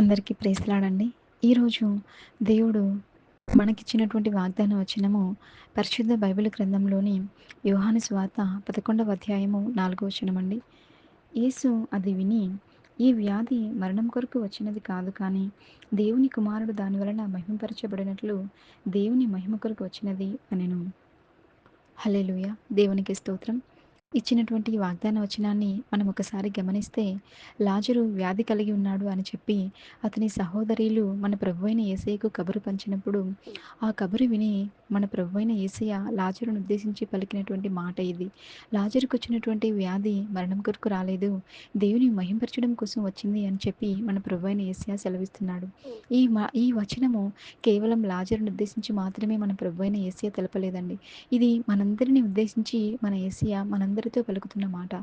అందరికీ ప్రేసలాడండి ఈరోజు దేవుడు మనకిచ్చినటువంటి వాగ్దాన వచనము పరిశుద్ధ బైబిల్ గ్రంథంలోని యోహాను స్వాత పదకొండవ అధ్యాయము నాలుగో వచనం అండి యేసు అది విని ఈ వ్యాధి మరణం కొరకు వచ్చినది కాదు కానీ దేవుని కుమారుడు దాని వలన మహిమపరచబడినట్లు దేవుని మహిమ కొరకు వచ్చినది అనెను. హల్లెలూయ. దేవునికి స్తోత్రం. ఇచ్చినటువంటి వాగ్దాన వచనాన్ని మనం ఒకసారి గమనిస్తే లాజరు వ్యాధి కలిగి ఉన్నాడు అని చెప్పి అతని సహోదరులు మన ప్రభు అయిన ఏసయ్యకు కబురు పంచినప్పుడు ఆ కబురు విని మన ప్రభు అయిన ఏసయ్య లాజరును ఉద్దేశించి పలికినటువంటి మాట ఇది. లాజరుకు వచ్చినటువంటి వ్యాధి మరణం కొరకు రాలేదు. దేవుని మహింపరచడం కోసం వచ్చింది అని చెప్పి మన ప్రభు అయిన ఏసయ్య సెలవిస్తున్నాడు. ఈ మా ఈ వచనము కేవలం లాజరును ఉద్దేశించి మాత్రమే మన ప్రభు అయిన ఏసయ్య తెలపలేదండి. ఇది మనందరిని ఉద్దేశించి మన ఏసయ్య అందరితో పలుకుతున్న మాట.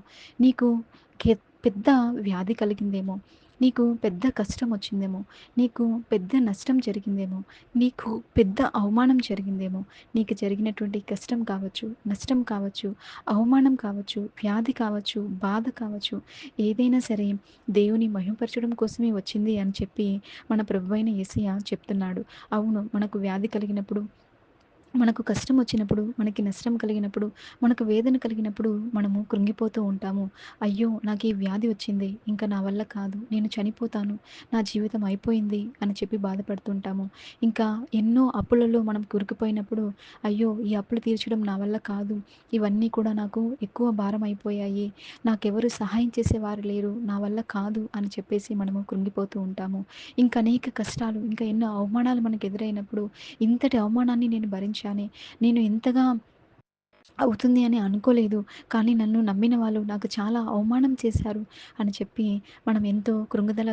నీకు కే- పెద్ద వ్యాధి కలిగిందేమో. నీకు పెద్ద కష్టం వచ్చిందేమో. నీకు పెద్ద నష్టం జరిగిందేమో. నీకు పెద్ద అవమానం జరిగిందేమో. నీకు జరిగినటువంటి కష్టం కావచ్చు నష్టం కావచ్చు అవమానం కావచ్చు వ్యాధి కావచ్చు బాధ కావచ్చు ఏదైనా సరే దేవుని మహిమపరచడం కోసమే వచ్చింది అని చెప్పి మన ప్రభు అయిన యేసయ్య చెప్తున్నాడు. అవును మనకు వ్యాధి కలిగినప్పుడు మనకు కష్టం వచ్చినప్పుడు మనకి నష్టం కలిగినప్పుడు మనకు వేదన కలిగినప్పుడు మనము కృంగిపోతూ ఉంటాము. అయ్యో నాకు ఈ వ్యాధి వచ్చింది. ఇంకా నా వల్ల కాదు. నేను చనిపోతాను. నా జీవితం అయిపోయింది అని చెప్పి బాధపడుతుంటాము. ఇంకా ఎన్నో అప్పులలో మనం కురికిపోయినప్పుడు అయ్యో ఈ అప్పులు తీర్చడం నా వల్ల కాదు. ఇవన్నీ కూడా నాకు ఎక్కువ భారం అయిపోయాయి. నాకెవరు సహాయం చేసేవారు లేరు. నా వల్ల కాదు అని చెప్పేసి మనము కృంగిపోతూ ఉంటాము. ఇంకా అనేక కష్టాలు ఇంకా ఎన్నో అవమానాలు మనకు ఎదురైనప్పుడు ఇంతటి అవమానాన్ని నేను భరించాను. నేను ఎంతగా అవుతుంది అని అనుకోలేదు. కానీ నన్ను నమ్మిన వాళ్ళు నాకు చాలా అవమానం చేశారు అని చెప్పి మనం ఎంతో కృంగుదల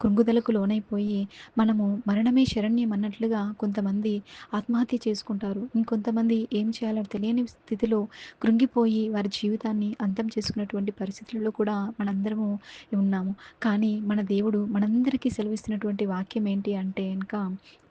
కృంగుదలకు లోనైపోయి మనము మరణమే శరణ్యం అన్నట్లుగా కొంతమంది ఆత్మహత్య చేసుకుంటారు. ఇంకొంతమంది ఏం చేయాలో తెలియని స్థితిలో కృంగిపోయి వారి జీవితాన్ని అంతం చేసుకున్నటువంటి పరిస్థితుల్లో కూడా మనందరము ఉన్నాము. కానీ మన దేవుడు మనందరికీ సెలవిస్తున్నటువంటి వాక్యం ఏంటి అంటే ఇంకా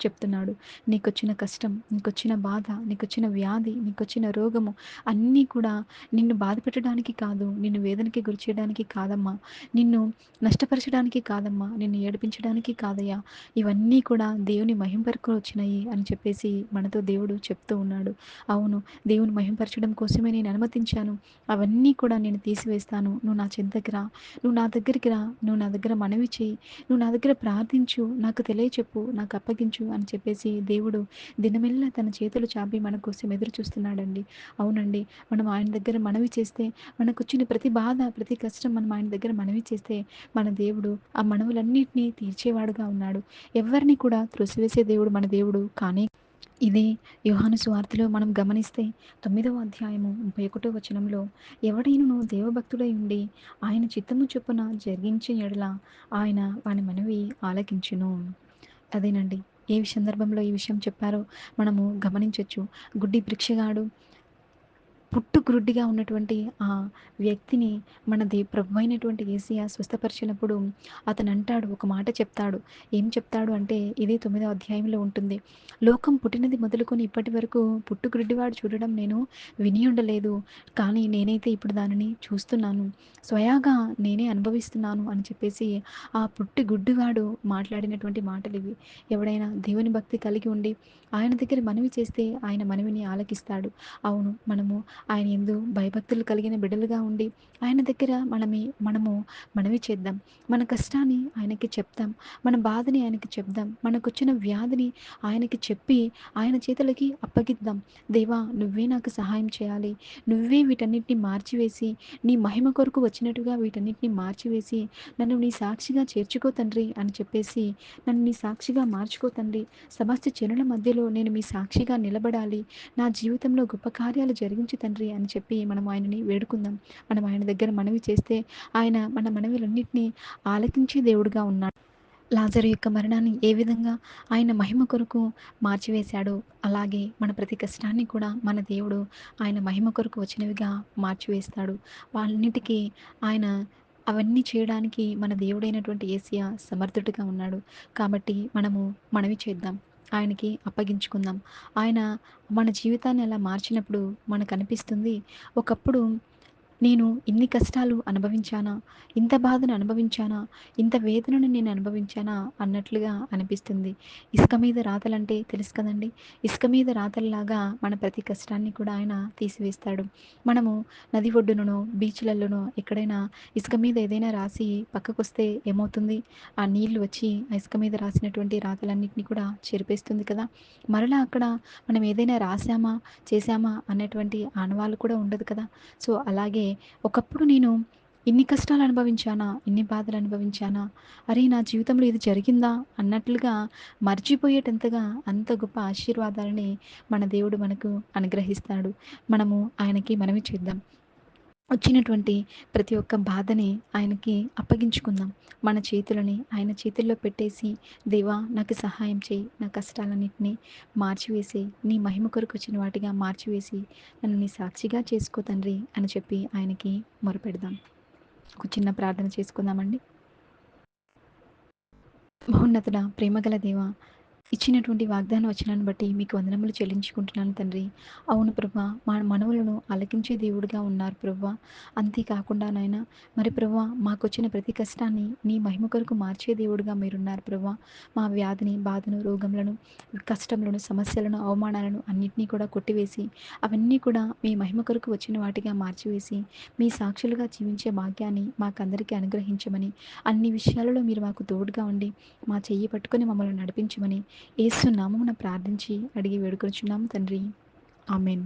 చెప్తున్నాడు. నీకొచ్చిన కష్టం నీకొచ్చిన బాధ నీకొచ్చిన వ్యాధి నీకొచ్చిన రోగము అన్నీ కూడా నిన్ను బాధ పెట్టడానికి కాదు నిన్ను వేదనకి గురి చేయడానికి కాదమ్మా. నిన్ను నష్టపరచడానికి కాదమ్మా. నిన్ను ఏడిపించడానికి కాదయ్యా. ఇవన్నీ కూడా దేవుని మహింపరకు వచ్చినాయి అని చెప్పేసి మనతో దేవుడు చెప్తూ ఉన్నాడు. అవును దేవుని మహింపరచడం కోసమే నేను అనుమతించాను. అవన్నీ కూడా నేను తీసివేస్తాను. నువ్వు నా చింతకి రా. నువ్వు నా దగ్గరికి రా. నువ్వు నా దగ్గర మనవి చేయి. నువ్వు నా దగ్గర ప్రార్థించు. నాకు తెలియచెప్పు. నాకు అప్పగించు అని చెప్పేసి దేవుడు దినమెల్లా తన చేతులు చాపి మన కోసం ఎదురు చూస్తున్నాడండి అవునండి మనం ఆయన దగ్గర మనవి చేస్తే మనకు వచ్చిన ప్రతి బాధ ప్రతి కష్టం మనం ఆయన దగ్గర మనవి చేస్తే మన దేవుడు ఆ మనవులన్నీ అన్నిటినీ తీర్చేవాడుగా ఉన్నాడు. ఎవరిని కూడా త్రోసివేసే దేవుడు మన దేవుడు కానీ ఇదే యోహాను సువార్తలో మనం గమనిస్తే తొమ్మిదవ అధ్యాయము ముప్పై ఒకటో వచనంలో ఎవడైనను దేవభక్తుడై ఉండి ఆయన చిత్తము చొప్పున జరిగించే ఎడల ఆయన వాని మనవి ఆలకించును. అదేనండి. ఏ సందర్భంలో ఈ విషయం చెప్పారో మనము గమనించవచ్చు గుడ్డి భిక్షగాడు పుట్టు గ్రుడ్డిగా ఉన్నటువంటి ఆ వ్యక్తిని మన దే ప్రభు అయినటువంటి ఏసియా స్వస్థపరిచినప్పుడు అతను అంటాడు ఒక మాట చెప్తాడు. ఏం చెప్తాడు అంటే ఇది తొమ్మిదో అధ్యాయంలో ఉంటుంది. లోకం పుట్టినది మొదలుకొని ఇప్పటి వరకు పుట్టు చూడడం నేను విని ఉండలేదు. కానీ నేనైతే ఇప్పుడు దానిని చూస్తున్నాను. స్వయాగా నేనే అనుభవిస్తున్నాను అని చెప్పేసి ఆ పుట్టి గుడ్డివాడు మాట్లాడినటువంటి మాటలు ఇవి. ఎవడైనా దేవుని భక్తి కలిగి ఉండి ఆయన దగ్గర మనవి చేస్తే ఆయన మనవిని ఆలకిస్తాడు. అవును మనము ఆయన ఎందు భయభక్తులు కలిగిన బిడ్డలుగా ఉండి ఆయన దగ్గర మనమే మనము మనవి చేద్దాం. మన కష్టాన్ని ఆయనకి చెప్దాం మన బాధని ఆయనకి చెప్దాం. మనకొచ్చిన వ్యాధిని ఆయనకి చెప్పి ఆయన చేతులకి అప్పగిద్దాం. దేవా నువ్వే నాకు సహాయం చేయాలి. నువ్వే వీటన్నిటిని మార్చివేసి నీ మహిమ కొరకు వచ్చినట్టుగా వీటన్నిటిని మార్చివేసి నన్ను నీ సాక్షిగా చేర్చుకో తండ్రి అని చెప్పేసి నన్ను నీ సాక్షిగా మార్చుకో తండ్రి. సమస్త జనుల మధ్యలో నేను మీ సాక్షిగా నిలబడాలి. నా జీవితంలో గొప్ప కార్యాలు జరిగించి తండ్రి. తండ్రి అని చెప్పి మనం ఆయనని వేడుకుందాం. మనం ఆయన దగ్గర మనవి చేస్తే ఆయన మన మనవిలన్నింటినీ ఆలకించే దేవుడుగా ఉన్నాడు. లాజరు యొక్క మరణాన్ని ఏ విధంగా ఆయన మహిమ కొరకు మార్చివేశాడో అలాగే మన ప్రతి కష్టాన్ని కూడా మన దేవుడు ఆయన మహిమ కొరకు వచ్చినవిగా మార్చివేస్తాడు. వాళ్ళన్నిటికీ ఆయన అవన్నీ చేయడానికి మన దేవుడైనటువంటి ఏసియా సమర్థుడిగా ఉన్నాడు. కాబట్టి మనము మనవి చేద్దాం. ఆయనకి అప్పగించుకుందాం. ఆయన మన జీవితాన్ని అలా మార్చినప్పుడు మనకు అనిపిస్తుంది ఒకప్పుడు నేను ఇన్ని కష్టాలు అనుభవించానా? ఇంత బాధను అనుభవించానా? ఇంత వేదనను నేను అనుభవించానా? అన్నట్లుగా అనిపిస్తుంది. ఇసుక మీద రాతలంటే తెలుసు కదండీ! ఇసుక మీద రాతల్లాగా మన ప్రతి కష్టాన్ని కూడా ఆయన తీసివేస్తాడు. మనము నది ఒడ్డునో బీచ్లలోనో ఎక్కడైనా ఇసుక మీద ఏదైనా రాసి పక్కకొస్తే ఏమవుతుంది? ఆ నీళ్ళు వచ్చి ఆ ఇసుక మీద రాసినటువంటి రాతలన్నిటిని కూడా చెరిపేస్తుంది కదా! మరలా అక్కడ మనం ఏదైనా రాసామా, చేశామా అనేటువంటి ఆనవాలు కూడా ఉండదు కదా! సో, అలాగే ఒకప్పుడు నేను ఇన్ని కష్టాలు అనుభవించానా? ఇన్ని బాధలు అనుభవించానా? అరే! నా జీవితంలో ఇది జరిగిందా? అన్నట్లుగా మర్చిపోయేటంతగా అంత గొప్ప ఆశీర్వాదాలని మన దేవుడు మనకు అనుగ్రహిస్తాడు. మనము ఆయనకి మనవి చేద్దాం. వచ్చినటువంటి ప్రతి ఒక్క బాధని ఆయనకి అప్పగించుకుందాం. మన చేతులని ఆయన చేతుల్లో పెట్టేసి, దేవా నాకు సహాయం చేయి నా కష్టాలన్నిటిని మార్చివేసి నీ మహిమ కొరకు వచ్చిన వాటిగా మార్చివేసి, నన్ను నీ సాక్షిగా చేసుకో తండ్రి అని చెప్పి ఆయనకి మొరపెడదాం. ఒక చిన్న ప్రార్థన చేసుకుందామండి. మహోన్నతుడా, ప్రేమగల దేవా ఇచ్చినటువంటి వాగ్దాన వచనాన్ని బట్టి మీకు వందనములు చెల్లించుకుంటున్నాను తండ్రి. అవును ప్రభా! మా మనవులను అలకించే దేవుడుగా ఉన్నారు ప్రభా! అంతేకాకుండా నాయన మరి ప్రభా! మాకొచ్చిన ప్రతి కష్టాన్ని నీ మహిమ కొరకు మార్చే దేవుడుగా మీరున్నారు ప్రభా! మా వ్యాధిని, బాధను, రోగములను, కష్టములను, సమస్యలను, అవమానాలను అన్నిటినీ కూడా కొట్టివేసి, అవన్నీ కూడా మీ మహిమ కొరకు వచ్చిన వాటిగా మార్చివేసి, మీ సాక్షులుగా జీవించే భాగ్యాన్ని మాకందరికీ అనుగ్రహించమని, అన్ని విషయాలలో మీరు మాకు తోడుగా ఉండి, మా చెయ్యి పట్టుకొని మమ్మల్ని నడిపించమని యేసు నామమున ప్రార్థించి అడిగి వేడుకొనుచున్నాము తండ్రి. ఆమెన్